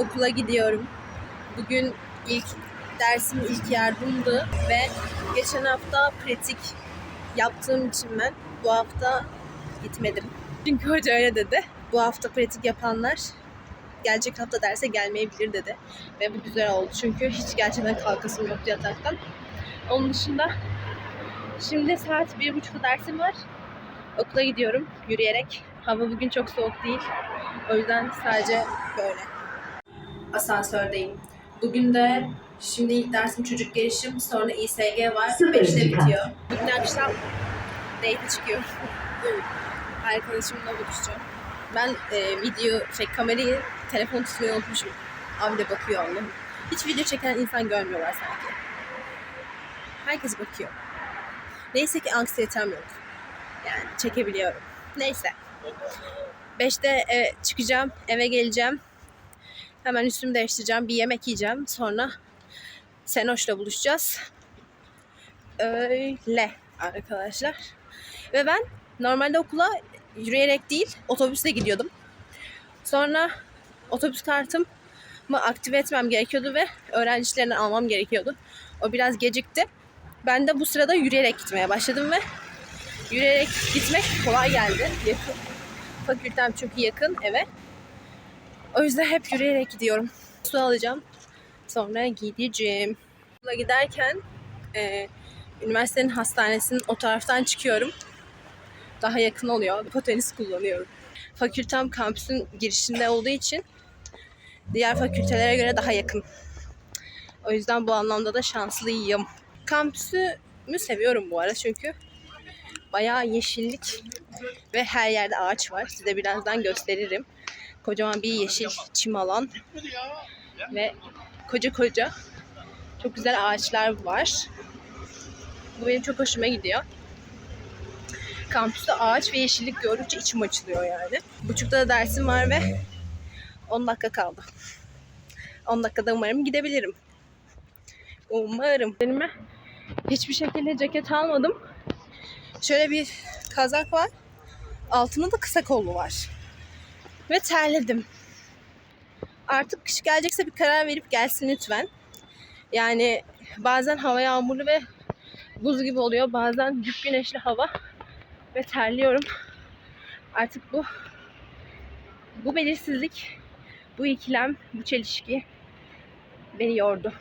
okula gidiyorum. Bugün ilk dersim ilk yardımdı ve geçen hafta pratik yaptığım için ben bu hafta gitmedim. Çünkü hoca öyle dedi. Bu hafta pratik yapanlar gelecek hafta derse gelmeyebilir dedi. Ve bu güzel oldu çünkü hiç gerçekten kalkasım yoktu yataktan. Onun dışında şimdi saat bir buçukta dersim var. Okula gidiyorum yürüyerek. Hava bugün çok soğuk değil. O yüzden sadece böyle. Asansördeyim. Bugün de şimdi ilk dersim çocuk gelişim, sonra İSG var. Sıfır 5'te dakika. bitiyor. Bugün akşam date çıkıyor. Arkadaşımla buluşacağım. Ben e, video, şey kamerayı, telefon tutmayı unutmuşum. Abi de bakıyor Allah'ım. Hiç video çeken insan görmüyorlar sanki. Herkes bakıyor. Neyse ki anksiyetem yok. Yani çekebiliyorum. Neyse. Beşte e, çıkacağım, eve geleceğim. Hemen üstümü değiştireceğim, bir yemek yiyeceğim. Sonra Senoş'la buluşacağız. Öyle arkadaşlar. Ve ben normalde okula yürüyerek değil, otobüsle gidiyordum. Sonra otobüs kartımı aktive etmem gerekiyordu ve öğrenci işlerini almam gerekiyordu. O biraz gecikti. Ben de bu sırada yürüyerek gitmeye başladım ve yürüyerek gitmek kolay geldi. Yakın. Fakültem çok yakın eve. O yüzden hep yürüyerek gidiyorum. Su alacağım. Sonra gideceğim. Okula giderken e, üniversitenin hastanesinin o taraftan çıkıyorum. Daha yakın oluyor. Potenis kullanıyorum. Fakültem kampüsün girişinde olduğu için diğer fakültelere göre daha yakın. O yüzden bu anlamda da şanslıyım. Kampüsümü seviyorum bu arada çünkü bayağı yeşillik ve her yerde ağaç var. Size birazdan gösteririm. Kocaman bir yeşil çim alan ve koca koca çok güzel ağaçlar var. Bu benim çok hoşuma gidiyor. Kampüste ağaç ve yeşillik gördükçe içim açılıyor yani. Buçukta da dersim var ve 10 dakika kaldı. 10 dakikada umarım gidebilirim. Umarım. Benime hiçbir şekilde ceket almadım. Şöyle bir kazak var. Altında da kısa kollu var. Ve terledim. Artık kış gelecekse bir karar verip gelsin lütfen. Yani bazen hava yağmurlu ve buz gibi oluyor. Bazen güp güneşli hava ve terliyorum. Artık bu bu belirsizlik, bu ikilem, bu çelişki beni yordu.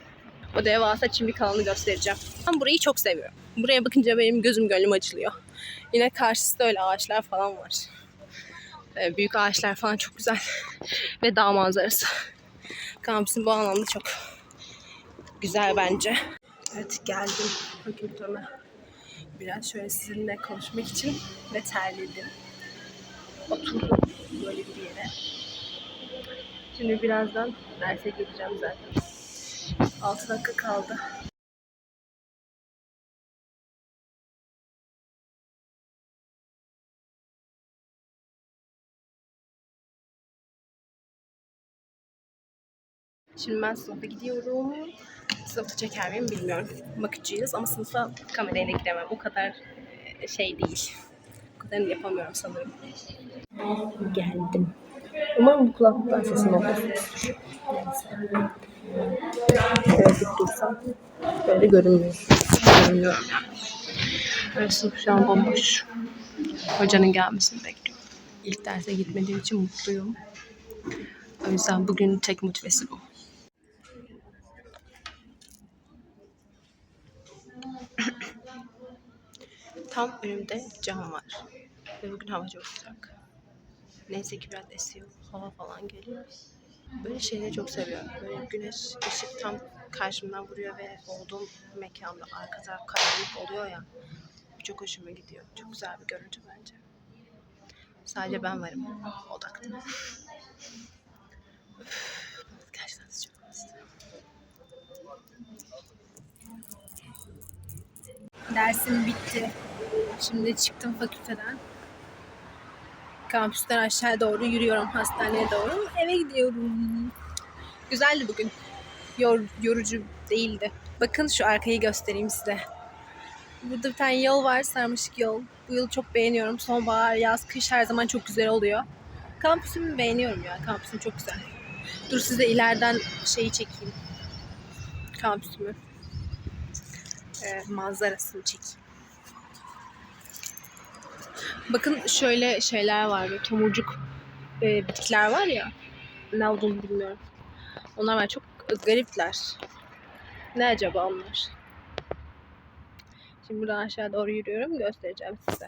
O devasa çimlik alanı göstereceğim. Ben burayı çok seviyorum. Buraya bakınca benim gözüm gönlüm açılıyor. Yine karşısında öyle ağaçlar falan var. Ee, büyük ağaçlar falan çok güzel. Ve dağ manzarası. Kampüsün bu anlamda çok güzel bence. Evet geldim fakülteme. Biraz şöyle sizinle konuşmak için ve terledim. Oturdum böyle bir yere. Şimdi birazdan derse gireceğim zaten. 6 dakika kaldı. Şimdi ben sınıfa gidiyorum. Sınıfta çeker miyim bilmiyorum. Bakıcıyız ama sınıfa kamerayla giremem. O kadar e, şey değil. O kadarını yapamıyorum sanırım. Geldim. Umarım bu kulaklıktan sesim olmaz. Şöyle dik dursam böyle görünmüyor. Görünmüyorum yani. Böyle sınıf şu an bomboş. Hocanın gelmesini bekliyorum. İlk derse gitmediğim için mutluyum. O yüzden bugün tek motivesi bu. Tam önümde cam var. Ve bugün hava çok sıcak. Neyse ki biraz esiyor. Hava falan geliyor. Böyle şeyleri çok seviyorum. Böyle güneş ışık tam karşımdan vuruyor ve olduğum mekanda arka taraf karanlık oluyor ya. Çok hoşuma gidiyor. Çok güzel bir görüntü bence. Sadece ben varım. Odaklı. Gerçekten sıcak. Dersim bitti. Şimdi çıktım fakülteden. Kampüsten aşağı doğru yürüyorum hastaneye doğru. Eve gidiyorum. Güzeldi bugün. Yor, yorucu değildi. Bakın şu arkayı göstereyim size. Burada bir tane yol var, sarmaşık yol. Bu yolu çok beğeniyorum. Sonbahar, yaz, kış her zaman çok güzel oluyor. Kampüsümü beğeniyorum ya. Kampüsüm çok güzel. Dur size ileriden şeyi çekeyim. Kampüsümü. Ee, manzarasını çekeyim. Bakın şöyle şeyler var. Böyle tomurcuk e, bitkiler var ya. Ne olduğunu bilmiyorum. Onlar var. Çok garipler. Ne acaba onlar? Şimdi buradan aşağı doğru yürüyorum. Göstereceğim size.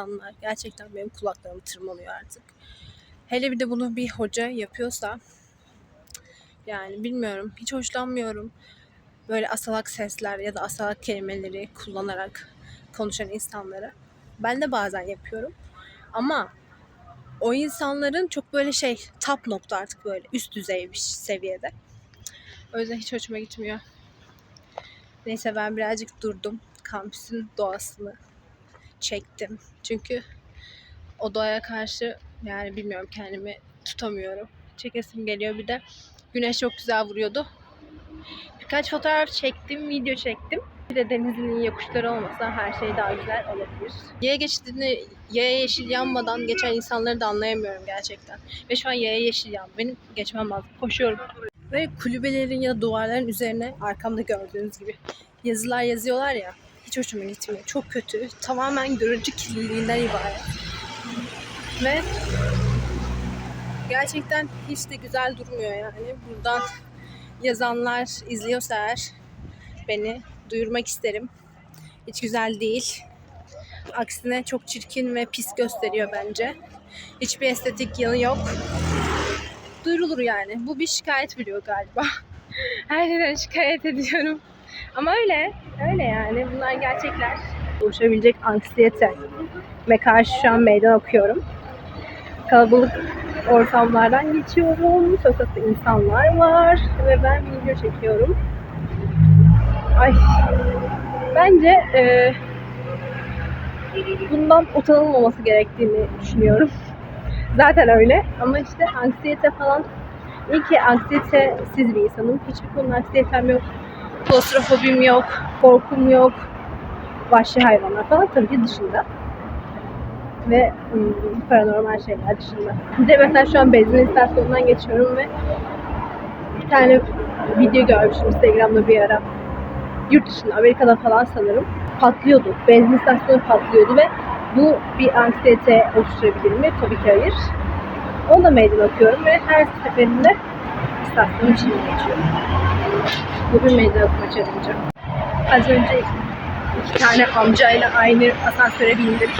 İnsanlar gerçekten benim kulaklarımı tırmalıyor artık. Hele bir de bunu bir hoca yapıyorsa yani bilmiyorum hiç hoşlanmıyorum. Böyle asalak sesler ya da asalak kelimeleri kullanarak konuşan insanları. Ben de bazen yapıyorum. Ama o insanların çok böyle şey top nokta artık böyle üst düzey bir seviyede. O yüzden hiç hoşuma gitmiyor. Neyse ben birazcık durdum. Kampüsün doğasını çektim. Çünkü o doğaya karşı yani bilmiyorum kendimi tutamıyorum. Çekesim geliyor bir de. Güneş çok güzel vuruyordu. Birkaç fotoğraf çektim, video çektim. Bir de denizin yokuşları olmasa her şey daha güzel olabilir. Yaya geçtiğini yaya yeşil yanmadan geçen insanları da anlayamıyorum gerçekten. Ve şu an yaya yeşil yan. Benim geçmem lazım. Koşuyorum. Ve kulübelerin ya da duvarların üzerine arkamda gördüğünüz gibi yazılar yazıyorlar ya. Hiç hoşuma gitmiyor. Çok kötü. Tamamen görücü kirliliğinden ibaret. Ve gerçekten hiç de güzel durmuyor yani. Buradan yazanlar izliyorsa eğer beni duyurmak isterim. Hiç güzel değil. Aksine çok çirkin ve pis gösteriyor bence. Hiçbir estetik yanı yok. Duyurulur yani. Bu bir şikayet biliyor galiba. Her şeyden şikayet ediyorum. Ama öyle. Öyle yani. Bunlar gerçekler. Oluşabilecek anksiyete ve karşı şu an meydan okuyorum. Kalabalık ortamlardan geçiyorum. Sokakta insanlar var ve ben video çekiyorum. Ay. Bence e, bundan utanılmaması gerektiğini düşünüyorum. Zaten öyle ama işte anksiyete falan iyi ki anksiyetesiz bir insanım. Hiçbir konuda anksiyetem yok. Klostrofobim yok. Korkum yok. Vahşi hayvanlar falan tabii ki dışında. Ve ım, paranormal şeyler dışında. Bir de mesela şu an benzin istasyonundan geçiyorum ve bir tane video görmüştüm Instagram'da bir ara. Yurt dışında, Amerika'da falan sanırım. Patlıyordu. Benzin istasyonu patlıyordu ve bu bir anksiyete oluşturabilir mi? Tabii ki hayır. Onu da meydan okuyorum ve her seferinde istasyonun içine geçiyorum. Bu bir meydan okuma challenge. Az önce iki tane amcayla aynı asansöre bindim.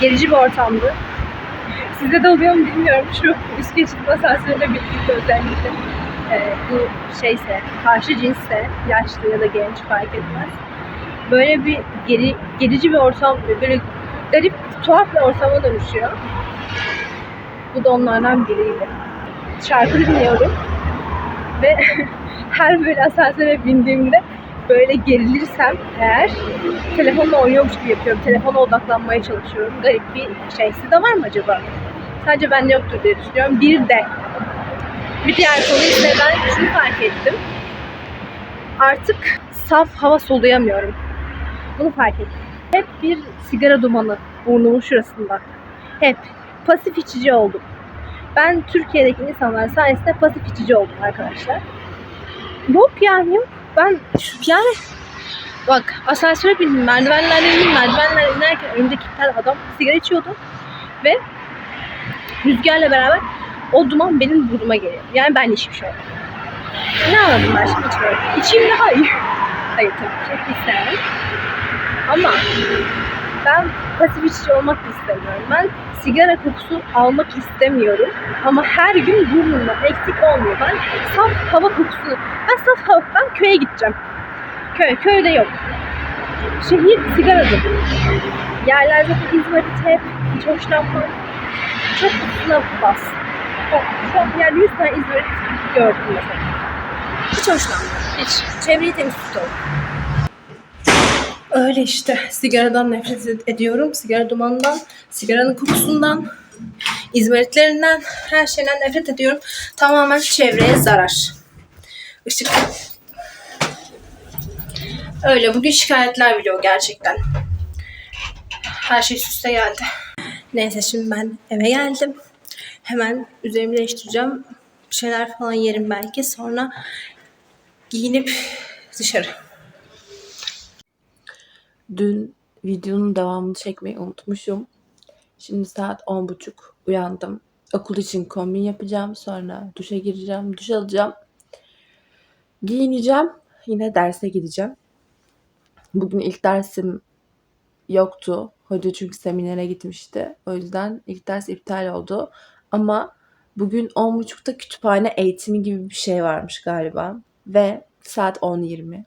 Gerici bir ortamdı. Sizde de oluyor mu bilmiyorum. Şu üst geçit asansörüne birlikte özellikle e, bu şeyse, karşı cinsse, yaşlı ya da genç fark etmez. Böyle bir geri, gerici bir ortam, böyle garip, tuhaf bir ortama dönüşüyor. Bu da onlardan biriydi. Şarkı dinliyorum ve her böyle asansöre bindiğimde böyle gerilirsem eğer telefonla oynuyormuş gibi yapıyorum. Telefona odaklanmaya çalışıyorum. Garip bir şey. Sizde var mı acaba? Sadece bende yoktur diye düşünüyorum. Bir de bir diğer konu ise ben şunu fark ettim. Artık saf hava soluyamıyorum. Bunu fark ettim. Hep bir sigara dumanı burnumun şurasında. Hep. Pasif içici oldum. Ben Türkiye'deki insanlar sayesinde pasif içici oldum arkadaşlar. Yok yani. Ben yani bak asansöre bindim merdivenlerden indim merdivenlerden inerken önümdeki bir adam sigara içiyordu ve rüzgarla beraber o duman benim burnuma geliyor. Yani ben içmiş oldum. Ne anladım ben şimdi içmiyorum. İçeyim daha iyi. Hayır tabii ki istemem. Ama ben pasif içici olmak da istemiyorum. Ben sigara kokusu almak istemiyorum. Ama her gün burnumda eksik olmuyor. Ben saf hava kokusunu, ben saf hava, ben köye gideceğim. Köy, köyde yok. Şehir sigara dolu. Yerler zaten İzmarit hep hiç hoşlanmam. Çok ısına bas. Şu an yerde 100 tane İzmarit gördüm mesela. Hiç hoşlanmıyorum. Hiç. Çevreyi temiz tutalım. Öyle işte. Sigaradan nefret ed- ediyorum. Sigara dumanından, sigaranın kokusundan, izmaritlerinden, her şeyden nefret ediyorum. Tamamen çevreye zarar. Işık. Öyle. Bugün şikayetler video gerçekten. Her şey süste geldi. Neyse şimdi ben eve geldim. Hemen üzerimi değiştireceğim. Bir şeyler falan yerim belki. Sonra giyinip dışarı. Dün videonun devamını çekmeyi unutmuşum. Şimdi saat 10.30 uyandım. Okul için kombin yapacağım. Sonra duşa gireceğim. Duş alacağım. Giyineceğim. Yine derse gideceğim. Bugün ilk dersim yoktu. Hoca çünkü seminere gitmişti. O yüzden ilk ders iptal oldu. Ama bugün 10.30'da kütüphane eğitimi gibi bir şey varmış galiba. Ve saat 10.20.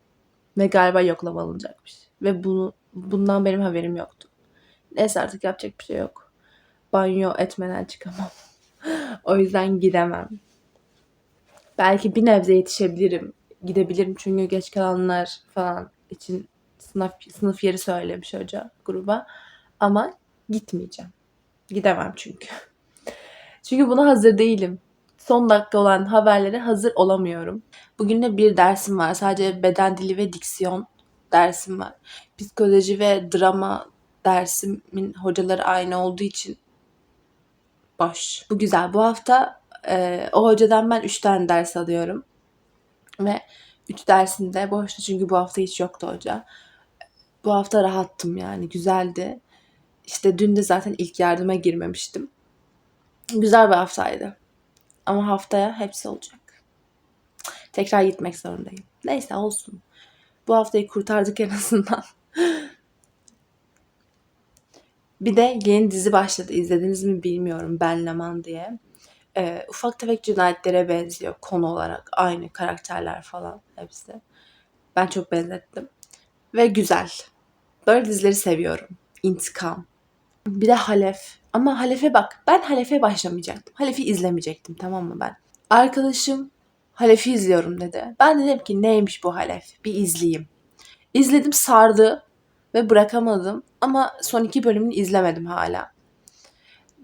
Ve galiba yoklama alınacakmış. Ve bunu bundan benim haberim yoktu. Neyse artık yapacak bir şey yok. Banyo etmeden çıkamam. o yüzden gidemem. Belki bir nebze yetişebilirim. Gidebilirim çünkü geç kalanlar falan için sınıf, sınıf yeri söylemiş hoca gruba. Ama gitmeyeceğim. Gidemem çünkü. Çünkü buna hazır değilim. Son dakika olan haberlere hazır olamıyorum. Bugün de bir dersim var. Sadece beden dili ve diksiyon dersim var. Psikoloji ve drama dersimin hocaları aynı olduğu için boş. Bu güzel. Bu hafta e, o hocadan ben 3 tane ders alıyorum. Ve 3 dersinde boştu çünkü bu hafta hiç yoktu hoca. Bu hafta rahattım yani güzeldi. İşte dün de zaten ilk yardıma girmemiştim. Güzel bir haftaydı. Ama haftaya hepsi olacak. Tekrar gitmek zorundayım. Neyse olsun. Bu haftayı kurtardık en azından. bir de yeni dizi başladı. İzlediniz mi bilmiyorum. Ben Leman diye. Ee, ufak tefek cinayetlere benziyor konu olarak. Aynı karakterler falan hepsi. Ben çok benzettim. Ve güzel. Böyle dizileri seviyorum. İntikam. Bir de Halef. Ama Halef'e bak. Ben Halef'e başlamayacaktım. Halef'i izlemeyecektim tamam mı ben? Arkadaşım Halef'i izliyorum dedi. Ben de dedim ki neymiş bu Halef? Bir izleyeyim. İzledim sardı ve bırakamadım. Ama son iki bölümünü izlemedim hala.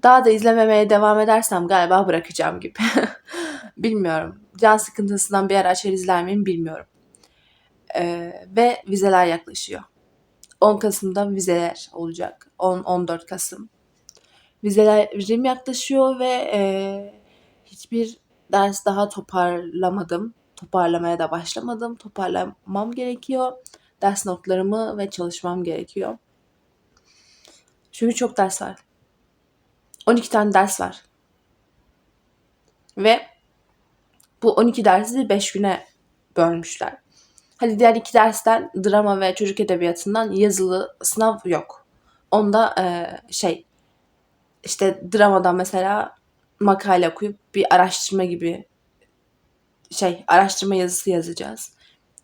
Daha da izlememeye devam edersem galiba bırakacağım gibi. bilmiyorum. Can sıkıntısından bir ara açar izler miyim bilmiyorum. Ee, ve vizeler yaklaşıyor. 10 Kasım'da vizeler olacak. 10-14 Kasım. Vizelerim yaklaşıyor ve e, hiçbir ders daha toparlamadım. Toparlamaya da başlamadım. Toparlamam gerekiyor. Ders notlarımı ve çalışmam gerekiyor. Çünkü çok ders var. 12 tane ders var. Ve bu 12 dersi 5 güne bölmüşler. Hadi diğer iki dersten drama ve çocuk edebiyatından yazılı sınav yok. Onda e, şey işte dramadan mesela makale okuyup bir araştırma gibi şey araştırma yazısı yazacağız.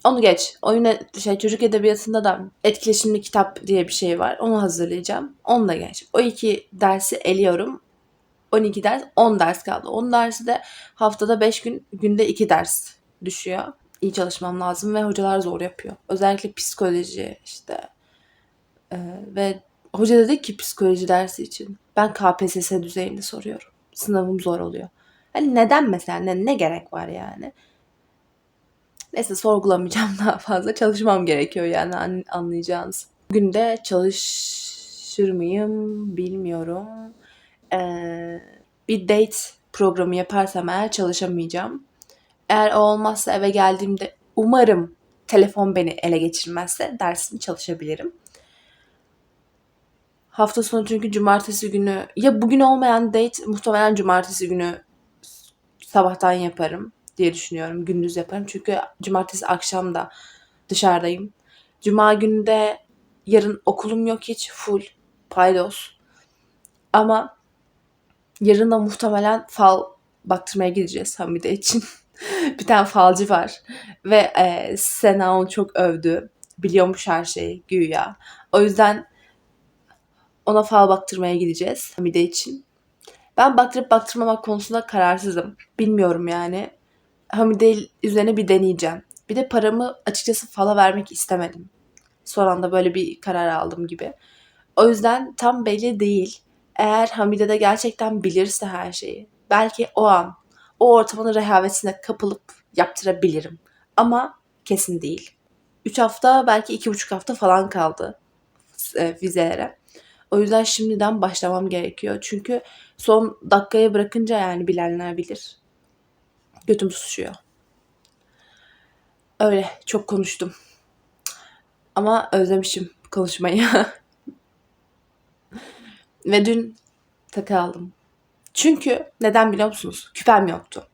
Onu geç. Oyun şey çocuk edebiyatında da etkileşimli kitap diye bir şey var. Onu hazırlayacağım. Onu da geç. O iki dersi eliyorum. 12 ders, 10 ders kaldı. 10 dersi de haftada 5 gün, günde 2 ders düşüyor. İyi çalışmam lazım ve hocalar zor yapıyor. Özellikle psikoloji işte. Ee, ve hoca dedi ki psikoloji dersi için ben KPSS düzeyinde soruyorum. Sınavım zor oluyor. Hani neden mesela ne, ne gerek var yani? Neyse sorgulamayacağım daha fazla. Çalışmam gerekiyor yani an, anlayacağınız. Bugün de çalışır mıyım bilmiyorum. Ee, bir date programı yaparsam eğer çalışamayacağım. Eğer o olmazsa eve geldiğimde umarım telefon beni ele geçirmezse dersimi çalışabilirim. Hafta sonu çünkü cumartesi günü ya bugün olmayan date muhtemelen cumartesi günü sabahtan yaparım diye düşünüyorum. Gündüz yaparım. Çünkü cumartesi akşam da dışarıdayım. Cuma günü de yarın okulum yok hiç full paydos. Ama yarın da muhtemelen fal baktırmaya gideceğiz Hamide için. bir tane falcı var. Ve e, Sena onu çok övdü. Biliyormuş her şeyi güya. O yüzden Ona fal baktırmaya gideceğiz Hamide için. Ben baktırıp baktırmamak konusunda kararsızım. Bilmiyorum yani. Hamide üzerine bir deneyeceğim. Bir de paramı açıkçası fala vermek istemedim. Son anda böyle bir karar aldım gibi. O yüzden tam belli değil. Eğer Hamide de gerçekten bilirse her şeyi, belki o an o ortamın rehavetine kapılıp yaptırabilirim. Ama kesin değil. 3 hafta belki 2,5 hafta falan kaldı e, vizelere. O yüzden şimdiden başlamam gerekiyor. Çünkü son dakikaya bırakınca yani bilenler bilir. Götüm susuyor. Öyle çok konuştum. Ama özlemişim konuşmayı. Ve dün takı aldım. Çünkü neden biliyor musunuz? Küpem yoktu.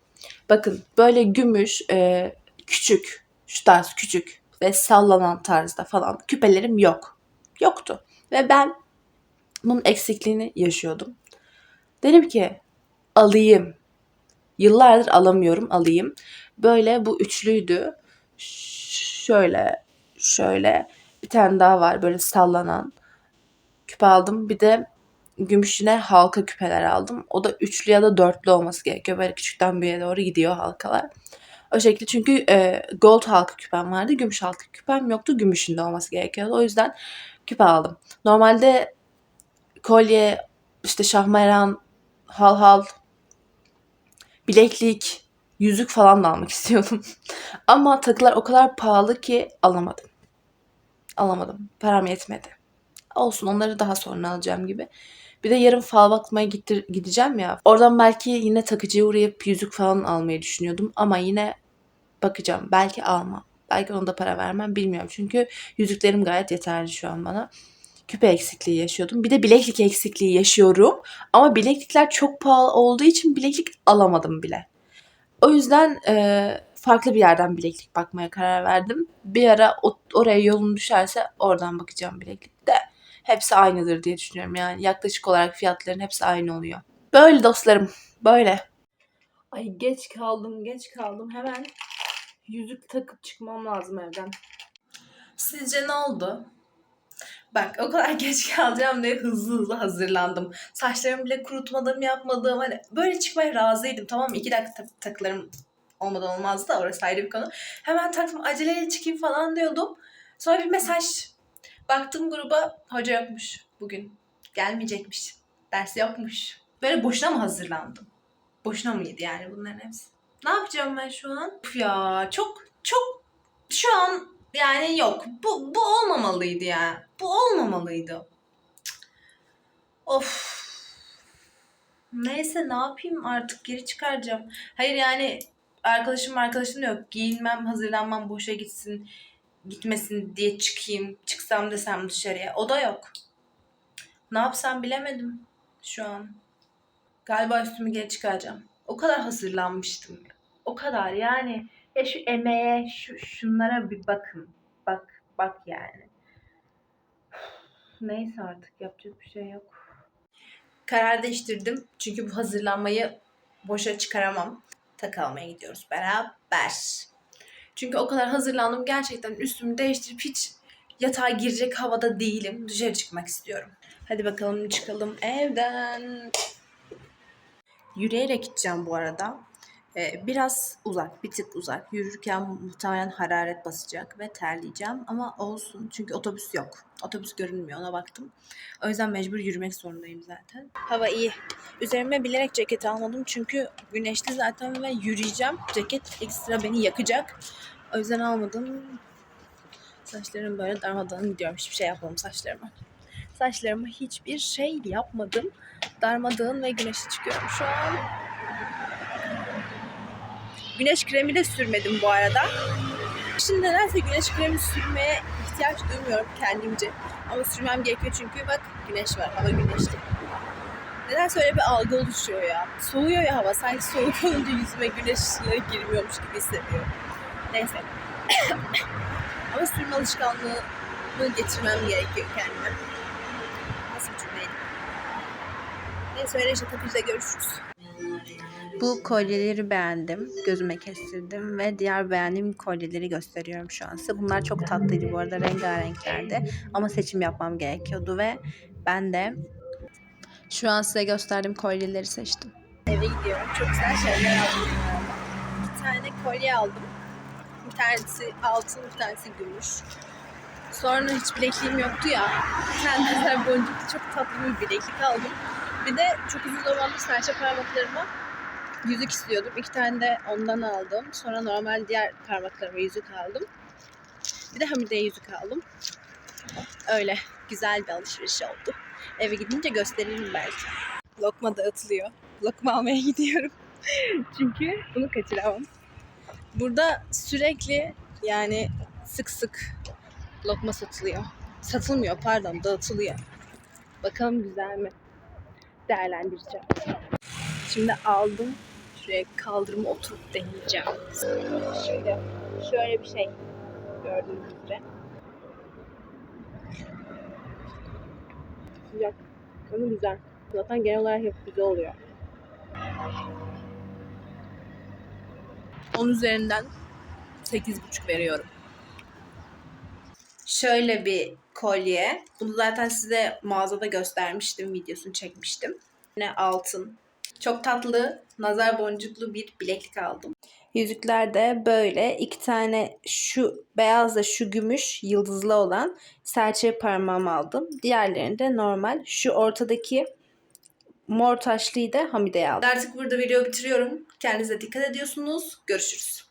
Bakın böyle gümüş, e, küçük, şu tarz küçük ve sallanan tarzda falan küpelerim yok. Yoktu. Ve ben bunun eksikliğini yaşıyordum. Dedim ki alayım. Yıllardır alamıyorum alayım. Böyle bu üçlüydü. Şöyle, şöyle bir tane daha var böyle sallanan. Küpe aldım. Bir de gümüşüne halka küpeler aldım. O da üçlü ya da dörtlü olması gerekiyor. Böyle küçükten büyüğe doğru gidiyor halkalar. O şekilde çünkü e, gold halka küpem vardı. Gümüş halka küpem yoktu. Gümüşünde olması gerekiyordu. O yüzden küpe aldım. Normalde kolye, işte şahmeran, hal hal, bileklik, yüzük falan da almak istiyordum. Ama takılar o kadar pahalı ki alamadım. Alamadım. Param yetmedi. Olsun onları daha sonra alacağım gibi. Bir de yarın fal bakmaya gittir, gideceğim ya. Oradan belki yine takıcıya uğrayıp yüzük falan almayı düşünüyordum. Ama yine bakacağım. Belki almam. Belki onda para vermem bilmiyorum. Çünkü yüzüklerim gayet yeterli şu an bana. Küpe eksikliği yaşıyordum. Bir de bileklik eksikliği yaşıyorum. Ama bileklikler çok pahalı olduğu için bileklik alamadım bile. O yüzden e, farklı bir yerden bileklik bakmaya karar verdim. Bir ara o, oraya yolum düşerse oradan bakacağım bileklikte. Hepsi aynıdır diye düşünüyorum yani. Yaklaşık olarak fiyatların hepsi aynı oluyor. Böyle dostlarım. Böyle. Ay geç kaldım, geç kaldım. Hemen yüzük takıp çıkmam lazım evden. Sizce ne oldu? Bak o kadar geç kalacağım diye hızlı hızlı hazırlandım. Saçlarımı bile kurutmadım, yapmadım. Hani böyle çıkmaya razıydım tamam mı? İki dakika tak- takılarım olmadan olmazdı da orası ayrı bir konu. Hemen taktım aceleyle çıkayım falan diyordum. Sonra bir mesaj. Baktım gruba hoca yokmuş bugün. Gelmeyecekmiş. Ders yokmuş. Böyle boşuna mı hazırlandım? Boşuna mıydı yani bunların hepsi? Ne yapacağım ben şu an? Uf ya çok çok şu an yani yok. Bu, bu olmamalıydı ya. Bu olmamalıydı. Of. Neyse ne yapayım artık geri çıkaracağım. Hayır yani arkadaşım arkadaşım da yok. Giyinmem, hazırlanmam boşa gitsin, gitmesin diye çıkayım. Çıksam desem dışarıya. O da yok. Ne yapsam bilemedim şu an. Galiba üstümü geri çıkaracağım. O kadar hazırlanmıştım. O kadar yani. Ya şu emeğe, şu şunlara bir bakın. Bak, bak yani. Neyse artık yapacak bir şey yok. Karar değiştirdim. Çünkü bu hazırlanmayı boşa çıkaramam. Takı almaya gidiyoruz beraber. Çünkü o kadar hazırlandım. Gerçekten üstümü değiştirip hiç yatağa girecek havada değilim. Dışarı çıkmak istiyorum. Hadi bakalım çıkalım evden. Yürüyerek gideceğim bu arada. Ee, biraz uzak, bir tık uzak. Yürürken muhtemelen hararet basacak ve terleyeceğim ama olsun çünkü otobüs yok. Otobüs görünmüyor ona baktım. O yüzden mecbur yürümek zorundayım zaten. Hava iyi. Üzerime bilerek ceket almadım çünkü güneşli zaten ve yürüyeceğim. Ceket ekstra beni yakacak. O yüzden almadım. Saçlarım böyle darmadağın gidiyorum. Hiçbir şey yapmadım saçlarıma. Saçlarıma hiçbir şey yapmadım. Darmadağın ve güneşli çıkıyorum şu an. Güneş kremi de sürmedim bu arada. Şimdi nedense güneş kremi sürmeye ihtiyaç duymuyorum kendimce. Ama sürmem gerekiyor çünkü bak güneş var, hava güneşli. Nedense öyle bir algı oluşuyor ya. Soğuyor ya hava, sanki soğuk olunca yüzüme güneş ışığı girmiyormuş gibi hissediyorum. Neyse. Ama sürme alışkanlığını getirmem gerekiyor kendime. Nasıl bir cümleydi? Neyse öyle işte görüşürüz. Bu kolyeleri beğendim. Gözüme kestirdim ve diğer beğendiğim kolyeleri gösteriyorum şu an size. Bunlar çok tatlıydı bu arada rengarenklerdi. Ama seçim yapmam gerekiyordu ve Ben de şu an size gösterdiğim kolyeleri seçtim. Eve gidiyorum. Çok güzel şeyler aldım. Bir tane kolye aldım. Bir tanesi altın, bir tanesi gümüş. Sonra hiç bilekliğim yoktu ya. Nazar boncuklu çok tatlı bir bileklik aldım. Bir de çok uzun zamandır serçe parmaklarıma yüzük istiyordum. İki tane de ondan aldım. Sonra normal diğer parmaklarıma yüzük aldım. Bir de Hamide'ye yüzük aldım. Öyle güzel bir alışveriş oldu. Eve gidince gösteririm belki. Lokma dağıtılıyor. Lokma almaya gidiyorum. Çünkü bunu kaçıramam. Burada sürekli yani sık sık lokma satılıyor. Satılmıyor pardon dağıtılıyor. Bakalım güzel mi? Değerlendireceğim. Şimdi aldım. Şuraya kaldırıma oturup deneyeceğim. Şimdi şöyle bir şey gördüğünüz üzere. Sıcak. Ama güzel. Zaten genel olarak hep güzel oluyor. 10 üzerinden 8,5 veriyorum. Şöyle bir kolye. Bunu zaten size mağazada göstermiştim. Videosunu çekmiştim. Yine altın. Çok tatlı, nazar boncuklu bir bileklik aldım. Yüzükler de böyle. iki tane şu beyazla şu gümüş yıldızlı olan serçe parmağım aldım. Diğerlerini de normal. Şu ortadaki mor taşlıyı da Hamide'ye aldım. Artık burada video bitiriyorum. Kendinize dikkat ediyorsunuz. Görüşürüz.